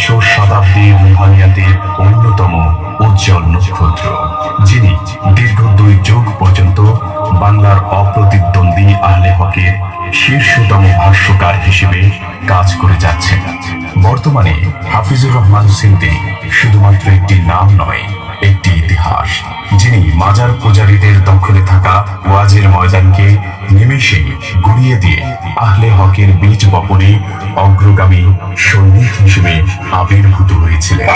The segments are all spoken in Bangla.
বিংশ শতাব্দীর রুহানিয়াতের অন্যতম উজ্জ্বল নক্ষত্র, যিনি দীর্ঘ দুই যুগ পর্যন্ত বাংলার অপ্রতিদ্বন্দ্বী আহলে হকের শীর্ষতম ভাষ্যকার হিসেবে কাজ করে যাচ্ছেন। বর্তমানে হাফিজুর রহমান সিন্দি শুধুমাত্র একটি নাম নয়, একটি ইতিহাস, যিনি মাজার পূজারীদের দখলে থাকা ওয়াজের ময়দানকে নিমেষে গুড়িয়ে দিয়ে আহলে হকের বীজ বপনে অগ্রগামী সৈনিক হিসেবে আবির্ভূত হয়েছিলেন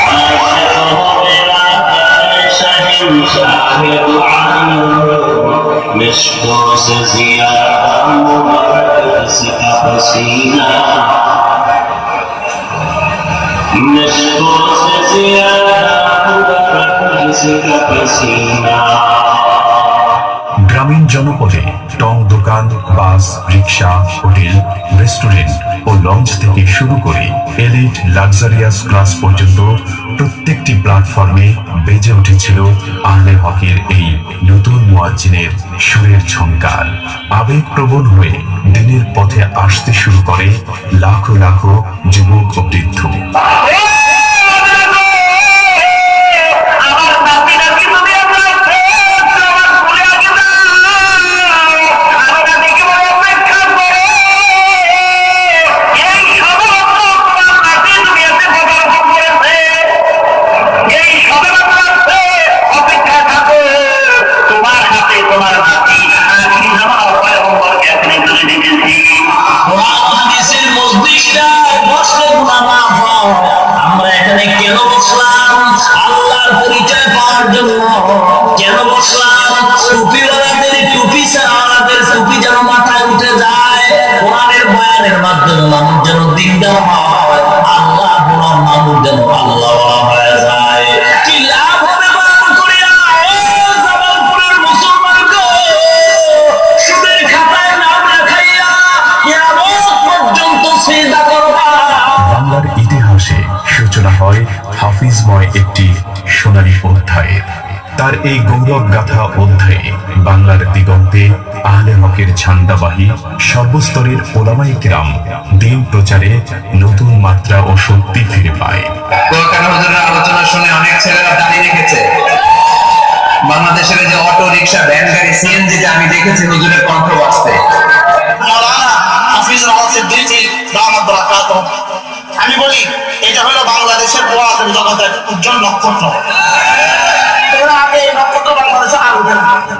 গ্রামীণ জনপদে টং দোকান, বাস, রিক্সা, হোটেল, রেস্টুরেন্ট ও লঞ্চ থেকে শুরু করে এলিট লাক্সারিয়াস ক্লাস পর্যন্ত প্রত্যেকটি প্ল্যাটফর্মে বেজে উঠেছিল আহলে হকের এই নতুন মুয়াজ্জিনের সুরের ঝঙ্কার আবেগপ্রবণ হয়ে দিনের পথে আসতে শুরু করে লাখো লাখো যুবক ও বৃদ্ধ। কোরআনের মাধ্যমে মানুষ যেন দিনদার হয় আল্লাহ গুনার মানুষ যেন আল্লাহ হয়ে যায়। কি লাভ হবে বয়ান করিয়া? মুসলমান গো! সুদের খাতায় নাম লেখাইয়া পর্যন্ত সিজদা করবা বাংলার ইতিহাসে সূচনা হয় হাফিজময় একটি সোনালী অধ্যায়ের তার এই গৌরব গাথা অধ্যায়ে বাংলার দিগন্তে আহলে হকের ঝান্ডাবাহী সর্বস্তরের ওলামাই কিরাম দিন প্রচারে নতুন মাত্রা ও শক্তি ফিরে পায়। আলোচনা শুনে অনেক ছেলেরা দাঁড়িয়ে রেখেছে। বাংলাদেশের যে অটো রিক্সা ভ্যান গাড়ি সিএনজিতে আমি দেখেছি হুজুরের কণ্ঠ বাঁচতে। আমি বলি এটা হলো বাংলাদেশের জগতের উজ্জ্বল নক্ষত্র। আগে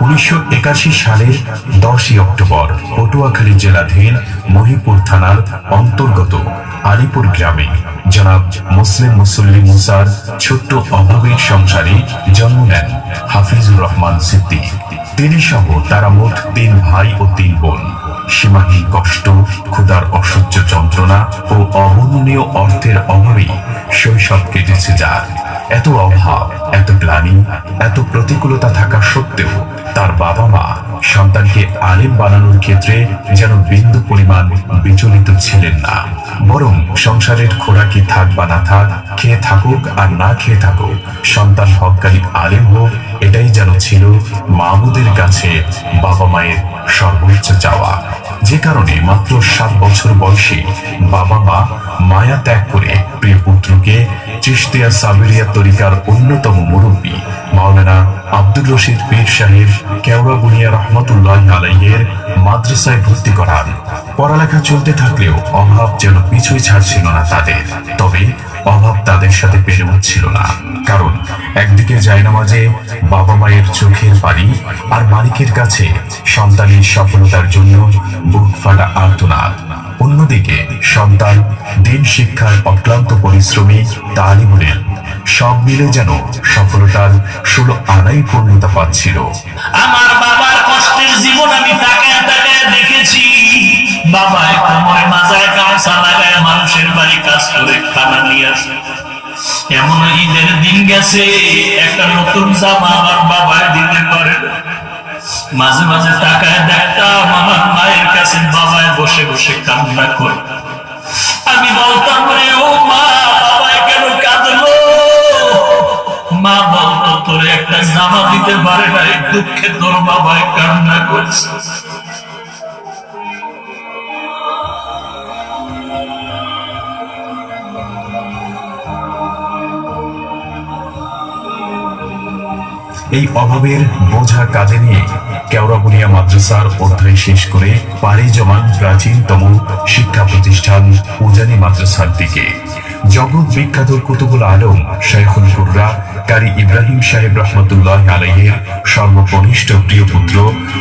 উনিশশো একাশি সালের দশই অক্টোবর, পটুয়াখালী জেলাধীন মহিপুর থানার অন্তর্গত আলিপুর গ্রামে জনাব মুসলিম মুসল্লি মুসার ছোট্ট অভাবের সংসারে জন্ম নেন হাফিজুর রহমান সিদ্দিক। তিনি সহ তারা মোট তিন ভাই ও তিন বোন। সীমাহীন কষ্ট, ক্ষুধার অসহ্য যন্ত্রণা ও অবর্ণনীয় অর্থের অভাবেই শৈশব কেটেছে যার। এত অভাব এত গ্লানি এত প্রতিকূলতা থাকা সত্ত্বেও তার বাবা মা সন্তানকে আলেম বানানোর ক্ষেত্রে যেন বিন্দু পরিমাণ বিচলিত ছিলেন না। বরং সংসারের খোরাকি থাক বা না থাক, খেয়ে থাকুক আর না খেয়ে থাকুক, সন্তান হককারী আলেম হোক, এটাই যেন ছিল মাহমুদের কাছে বাবা মায়ের সর্বোচ্চ চাওয়া। যে কারণে মাত্র সাত বছর বয়সে বাবা মা মায়া ত্যাগ করে প্রিয় পুত্রকে চিস্তিয়া সাবেরিয়া তরিকার অন্যতম মুরব্বী মাওলানা আব্দুর রশিদ পীর সাহেব কেওড়া বুনিয়া রহমতুল্লাহ আলাইয়ের মাদ্রাসায় ভর্তি করান। পড়ালেখা চলতে থাকলেও অভাব যেন পিছুই ছাড়ছিল না তাদের। তবে অভাব তাদের সাথে পেরে উঠছিল না। কারণ একদিকে জায়নামাজে বাবা মায়ের চোখের পানি আর মালিকের কাছে সন্তানের সফলতার জন্য বুক ফাটা আর্তনাদ। অন্যদিকে সন্তান দিন শিক্ষার অক্লান্ত পরিশ্রমী, তালিমুলের সব মিলে যেন সফলতার ষোলো আনাই পূর্ণতা পাচ্ছিল। আমার বাবার কষ্টের জীবন আমি তাকায় তাকায় দেখেছি। বাবা গামছা লাগায় মানুষের বাড়ি কাজ করে খানা নিয়ে আসে। এমন ঈদের দিন গেছে, একটা নতুন জামা আমার দিতে পারে। মাঝে মাঝে টাকায় দেখতাম আমার মায়ের কাছে বাবায় বসে বসে কান্না করে। আমি বলতাম, রে ও মা অন্তরে একটা জামা দিতে পারে না এই দুঃখে তোর বাবায় কান্না করছে। এই অভাবের বোঝা কাজে নিয়ে কেওড়াবুনিয়া মাদ্রাসার অধ্যায় শেষ করে পাড়ি জমান প্রাচীনতম শিক্ষা প্রতিষ্ঠান উজানি মাদ্রাসার দিকে। জগৎ বিখ্যাত কুতুবুল আলম শেখুল কুর্রা, কারি ইব্রাহিম সাহেব রহমতুল্লাহ আলহের সর্বকনিষ্ঠ প্রিয় পুত্র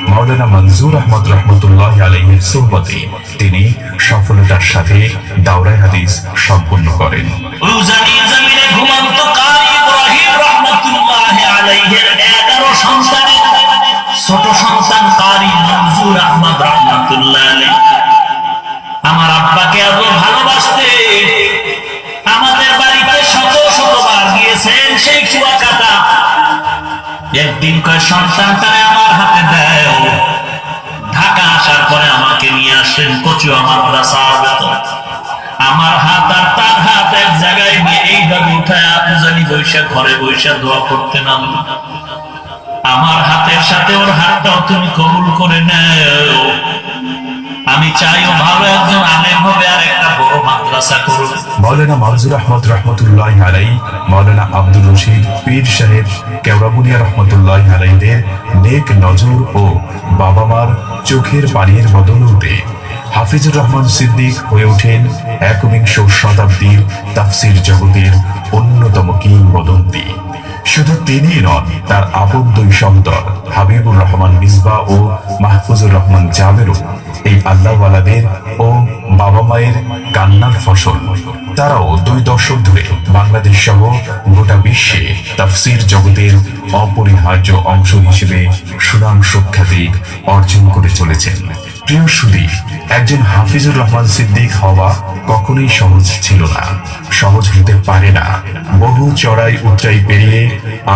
মাওলানা মনজুর আহমদ রহমতুল্লাহ আলহের সোহবতে তিনি সফলতার সাথে দাওরাই হাদিস সম্পন্ন করেন। উজানি জমিনে ঘুমন্ত কারি ইব্রাহিম রহমাতুল্লাহ আলাইহির 11 সন্তানের ছোট সন্তান কারি মনজুর আহমদ রহমাতুল্লাহ আলাইহি। একদিন কয় সন্তানটারে আমার হাতে দেয়। ঢাকা আসার পরে আমাকে নিয়ে আসলেন কচুয়া মাদ্রাসার ভেতর আমার হাত আর তার হাত এক জায়গায় নিয়ে এইভাবে উঠায় আবুজানি বৈশা ঘরে বৈশা দোয়া করতে নাম আমার হাতের সাথে ওর হাতটাও তুমি কবুল করে নেও। আমি চাইও ভালো একজন আলেম হবে আর একটা মাদ্রাসা করুন। মৌলানা মাহজুর আহমদ রহমতুল্লাহ আলাই মৌলানা আব্দুল রশিদ পীর সাহেব কেওড়াবুনিয়া রহমতুল্লাহ আলাইদের নেক নজর ও বাবা মার চোখের পানির বদলতে হাফিজুর রহমান সিদ্দিক হয়ে ওঠেন একবিংশ শতাব্দীর তাফসির জগতের অন্যতম তিনি নন, তার আপন দুই সন্তান, হাবিবুর রহমান মিসবা ও মাহফুজুর রহমান জাবেরও এই আল্লাহওয়ালাদের ও বাবা মায়ের কান্নার ফসল। তারাও দুই দশক ধরে বাংলাদেশ সহ গোটা বিশ্বে তাফসির জগতের অপরিহার্য অংশ হিসেবে সুনাম সুখ্যাতি অর্জন করে চলেছেন। প্রিয় সুদী একজন হাফিজুর রহমান সিদ্দিক হওয়া কখনোই সহজ ছিল না, সহজ হতে পারে না। বহু চড়াই উচ্চাই পেরিয়ে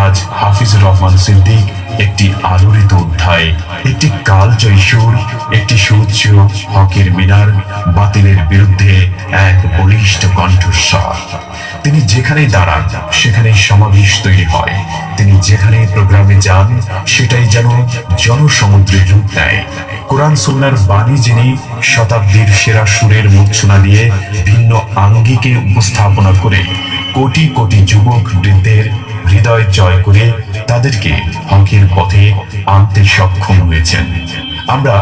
আজ হাফিজুর রহমান সিদ্দিক একটি আলোড়িত অধ্যায়, একটি কালজয়ী সুর, একটি সুউচ্চ হকের মিনার, বাতিলের বিরুদ্ধে এক বলিষ্ঠ কণ্ঠস্বর। তিনি যেখানে দাঁড়ান সেখানে সমাবেশ তৈরি হয়। তিনি যেখানে প্রোগ্রামে যান, সেটাই যেন জনসমুদ্রের রূপ নেয়। কোরআন সুন্নার বাণী যিনি শতাব্দীর সেরা সুরের মূর্ছনা দিয়ে ভিন্ন আঙ্গিকে উপস্থাপনা করে কোটি কোটি যুবক বৃদ্ধের হৃদয় জয় করে তাদেরকে হকের পথে আনতে সক্ষম হয়েছেন। আমরা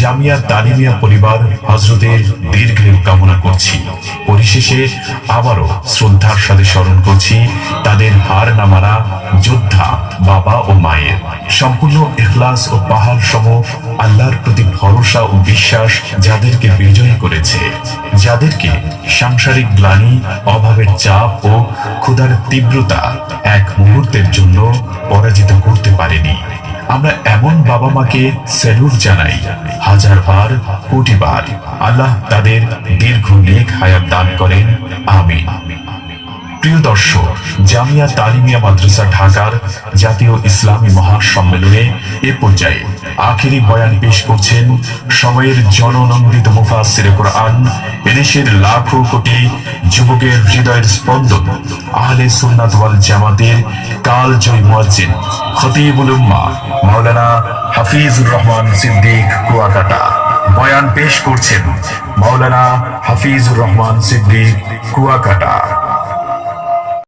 জামিয়া তালিমিয়া পরিবার হজরতের দীর্ঘায়ু কামনা করছি। পরিশেষে আবারও শ্রদ্ধার সাথে স্মরণ করছি তাদের হার না মানা যোদ্ধা, বাবা ও মায়ের। সম্পূর্ণ ইখলাস ও পাহাড় সম আল্লাহর প্রতি ভরসা ও বিশ্বাস যাদেরকে বিজয় করেছে, যাদেরকে সাংসারিক গ্লানি, অভাবের চাপ ও ক্ষুধার তীব্রতা এক মুহূর্তের জন্য পরাজিত করতে পারেনি। আমরা এমন বাবা মাকে স্যালুট জানাই, হাজার বার, কোটি বার। আল্লাহ তাদের দীর্ঘ নেক হায়াত দান করেন, আমিন। প্রিয় দর্শক, জামিয়া তালিমিয়া মাদ্রাসা ঢাকার জাতীয় ইসলামী মহাসম্মেলনে এ পর্যায়ে আখেরি বয়ান পেশ করছেন সময়ের জননন্দিত মুফাসির কোরআন, এদেশের লাখো কোটি যুবকের হৃদয়ের স্পন্দন, আহলে সুন্নাত ওয়াল জামাতের কালজয়ী মুয়াজ্জিন খতিবুল উম্মাহ মাওলানা হাফিজুর রহমান সিদ্দিক কুয়াকাটা। বয়ান পেশ করছেন মাওলানা হাফিজুর রহমান সিদ্দিক কুয়াকাটা।